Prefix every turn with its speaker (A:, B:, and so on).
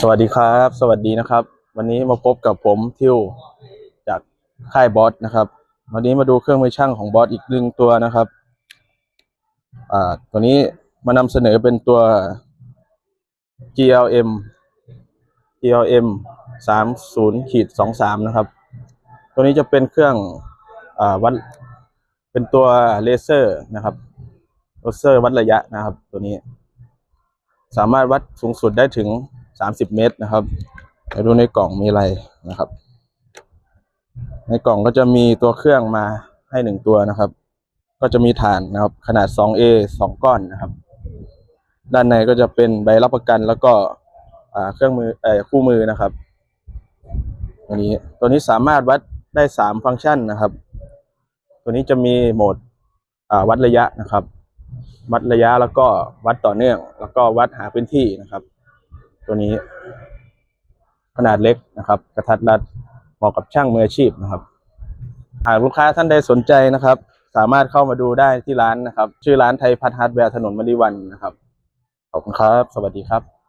A: สวัสดีครับ สวัสดีนะครับ วันนี้มาพบกับผมทิวจากค่ายบอสนะครับ วันนี้มาดูเครื่องมือช่างของบอสอีกหนึ่งตัวนะครับตัวนี้มานำเสนอเป็นตัว GLM GLM สามศูนย์ขีดสองสามนะครับ ตัวนี้จะเป็นเครื่องอวัดเป็นตัวเลเซอร์นะครับเลเซอร์วัดระยะนะครับ ตัวนี้ สามารถวัดสูงสุดได้ถึง สามสิบเมตรนะครับไปดูในกล่องมีอะไรนะครับ ในกล่องก็จะมีตัวเครื่องมาให้หนึ่งตัวนะครับ ก็จะมีฐานนะครับ ขนาด 2A สองก้อนนะครับ ด้านในก็จะเป็นใบรับประกันแล้วก็เครื่องมือเอ่อคู่มือนะครับตัวนี้ตัวนี้สามารถวัดได้สามฟังก์ชันนะครับ ตัวนี้จะมีโหมดวัดระยะนะครับ วัดระยะแล้วก็วัดต่อเนื่อง แล้วก็วัดหาพื้นที่นะครับ ตัวนี้ ขนาดเล็กนะครับ กระทัดรัดเหมาะกับช่างมืออาชีพนะครับ หากลูกค้าท่านใดสนใจนะครับ สามารถเข้ามาดูได้ที่ร้านนะครับ ชื่อร้านไทยพัฒน์ฮาร์ดแวร์ถนนมริวันนะครับ ขอบคุณครับ สวัสดีครับ